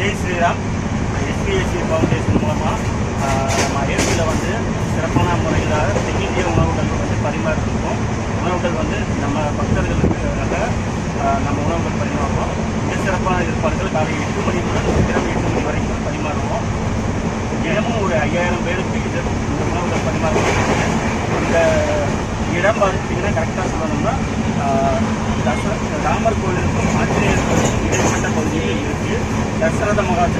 Jai Sriram SPSC foundation மூலமாக நம்ம ஏபியில் வந்து சிறப்பான முறையில் தென்னிந்திய உணவுகள் வந்து பரிமாறிருக்கோம் உணவுகள் வந்து நம்ம பக்தர்களுக்காக நம்ம உணவுகள் பரிமாறுவோம் மிக சிறப்பான ஏற்பாடுகள் காலை எட்டு மணி முதல் இரவு எட்டு மணி வரைக்கும் பரிமாறுவோம் தினமும் ஒரு ஐயாயிரம் பேருக்கு இது இந்த உணவுகள் பரிமாறுவோம் இந்த இடம் பார்த்தீங்கன்னா கரெக்டாக சொல்லணும்னா ஆஹ், தச ராமர் கோயிலுக்கும் ஆஞ்சநேயர் கோயிலுக்கும் இடைப்பட்ட பகுதியில் இருக்குது தசரத மகா சக்கரவர்த்தி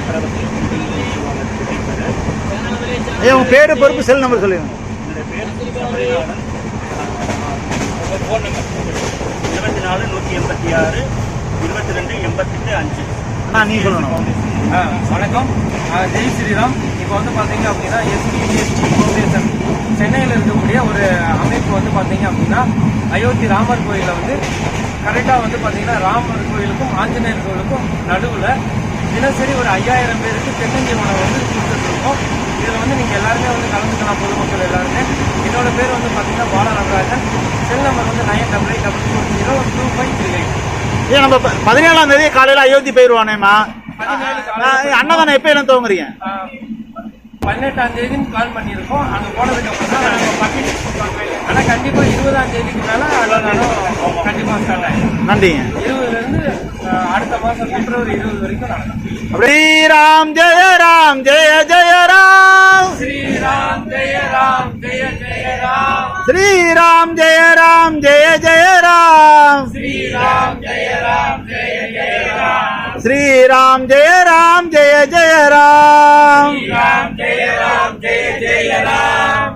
சொல்லுவாங்க இதுக்கு பேர் ஐயா உங்கள் பேர் பொறுப்பு செல் நம்பர் சொல்லுங்க ஃபோன் நம்பர் இருபத்தி நாலு நூற்றி எண்பத்தி ஆறு இருபத்தி ரெண்டு எண்பத்தெட்டு அஞ்சு அண்ணா நீ சொல்லணும் வணக்கம் ஜெய் ஸ்ரீராம் இப்போ வந்து பார்த்தீங்க அப்படின்னா எஸ்பிஎஸ்டி ஃபவுண்டேஷன் சென்னையில் இருக்கக்கூடிய ஒரு அமைப்பு வந்து பார்த்தீங்க அப்படின்னா அயோத்தி ராமர் கோயிலில் வந்து கரெக்டாக வந்து பார்த்தீங்கன்னா ராமர் கோயிலுக்கும் ஆஞ்சநேயர் கோயிலுக்கும் நடுவில் தினசரி ஒரு ஐயாயிரம் பேருக்கு தென்னஞ்சி உணவு வந்து கொடுத்துட்ருக்கோம். இதில் வந்து நீங்கள் எல்லாருமே வந்து கலந்துக்கலாம் பொதுமக்கள் எல்லாருமே. என்னோட பேர் வந்து பார்த்தீங்கன்னா பால நடராஜன் செல் நம்பர் வந்து nine double eight double four zero two five three eight. ஏன் நம்ம பதினேழாம் தேதி காலையில் அயோத்தி போயிடுவானேம்மா அன்னதானம் எப்போ என்ன துவங்குறீங்க பதினெட்டாம் தேதின்னு பிளான் பண்ணியிருக்கோம். அங்கே போனதுக்கு அப்புறம் தான் நாங்கள் பண்ணி ஆனால் கண்டிப்பாக இருபதாம் தேதிக்கு மேலே அன்னதானம் கண்டிப்பாக ஸ்டார்ட் ஆகிடும் நன்றிங்க. இருபதுலேருந்து அடுத்த மாதம் பிப்ரவரி இருபது வரைக்கும் நடக்கும் ஸ்ரீராம் ஜெய ராம் ஜெய ஜெய ராம் ஸ்ரீராம் ஜெய ராம் ஜெய ஜெய ராம் ஸ்ரீராம் ஜெய ராம் ஜெய ஜெய ராம் ஸ்ரீராம் ஜெய ராம் ஜெய ஜெய ராம் ஸ்ரீராம் ஜெய ராம் ஜெய ஜெய ராம்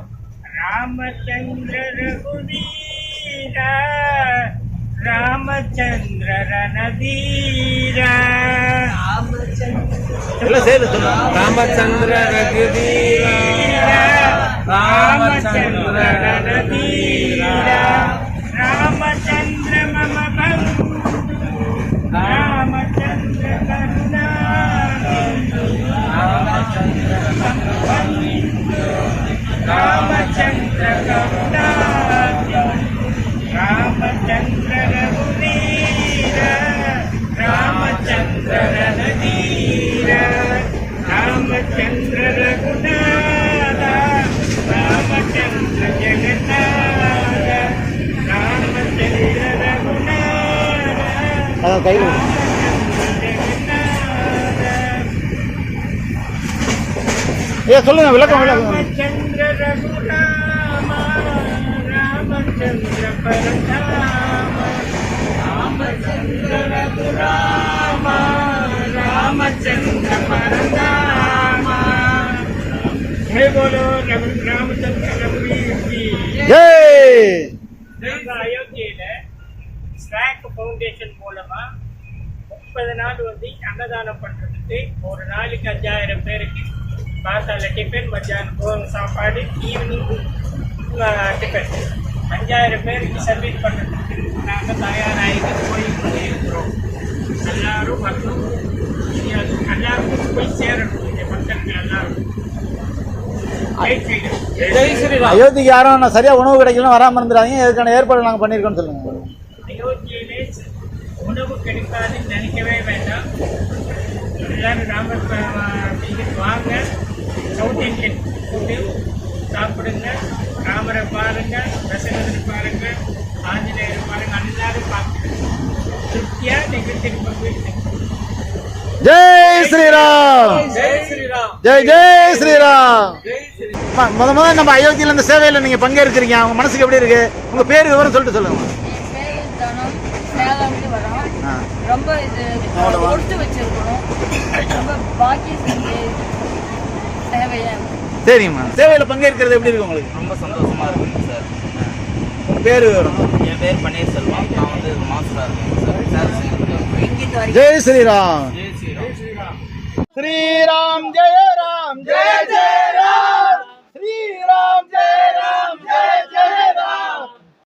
ஸ்ரீராம் ஜெய ராம் ஜெய ஜெய ராம் ராமச்சந்திர ரகுவீர கையில் ஏ சொல்லுங்க விளக்கம் விளக்கம். ராமச்சந்திர ரகுராம போலோ ராமச்சந்திர ரகுவீர் ஜெய் அயோத்தியில ஃபவுண்டேஷன் மூலமா முப்பது நாள் வந்து அன்னதானம் பண்றதுக்கு ஒரு நாளைக்கு அஞ்சாயிரம் பேருக்கு காத்தால டிஃபன் மத்தியானம் போகும் சாப்பாடு ஈவினிங் டிஃபன் அஞ்சாயிரம் பேருக்கு சர்வீஸ் பண்றதுக்கு நாங்கள் தயாராகிட்டு போய் கொண்டு இருக்கிறோம். எல்லாரும் அது எல்லாருக்கும் போய் சேரணும். இந்த மக்களுக்கு எல்லாரும். அயோத்திக்கு யாரும் சரியா உணவு கிடைக்கலாம் வராமல் இருந்துடாதீங்க. இதுக்கான ஏற்பாடு நாங்கள் பண்ணியிருக்கோம்னு சொல்லுங்க. உணவு கிடைக்காதுன்னு நினைக்கவே வேண்டாம். எல்லாரும் ராமர் வாங்க. சவுத் இந்தியன் ஃபுட்டு சாப்பிடுங்க. ராமரை பாருங்க தசரதனை பாருங்க ஆஞ்சநேயர் பாருங்க எல்லாரும் பார்த்துங்க திருப்தியா நீங்க திரும்ப வீட்டுக்கு ஜெய் ஸ்ரீராம்! ஜெய் ஸ்ரீராம்! ஜெய் ஜெய் ஸ்ரீராம்! முத முத நம்ம அயோத்தியில இந்த சேவையில் நீங்க பங்கேற்கிறீங்க. உங்க மனசுக்கு எப்படி இருக்கு? உங்க பேர் விவரம் சொல்லிட்டு சொல்லுங்க என் பேரு தனம் சேலம்னு வரோம் ஆ. ரொம்ப இது கொடுத்து வச்சிருக்கணும். ரொம்ப பாக்கியம் செஞ்சு சேவையா சரிங்கம்மா சேவையில் பங்கேற்கிறது எப்படி இருக்கு உங்களுக்கு? ரொம்ப சந்தோஷமா இருக்குங்க சார். உங்க பேர் விவரம் என் பேர் பன்னீர்செல்வம். நான் வந்து மாஸ்டராக இருக்கேன் சார். சார் ஜெய் ஸ்ரீராம். ஜெய் ஸ்ரீராம். ஸ்ரீராம் ஜெய ராம் ஜெய ஜெய ராம் ஸ்ரீராம் ஜெய ராம் ஜெய.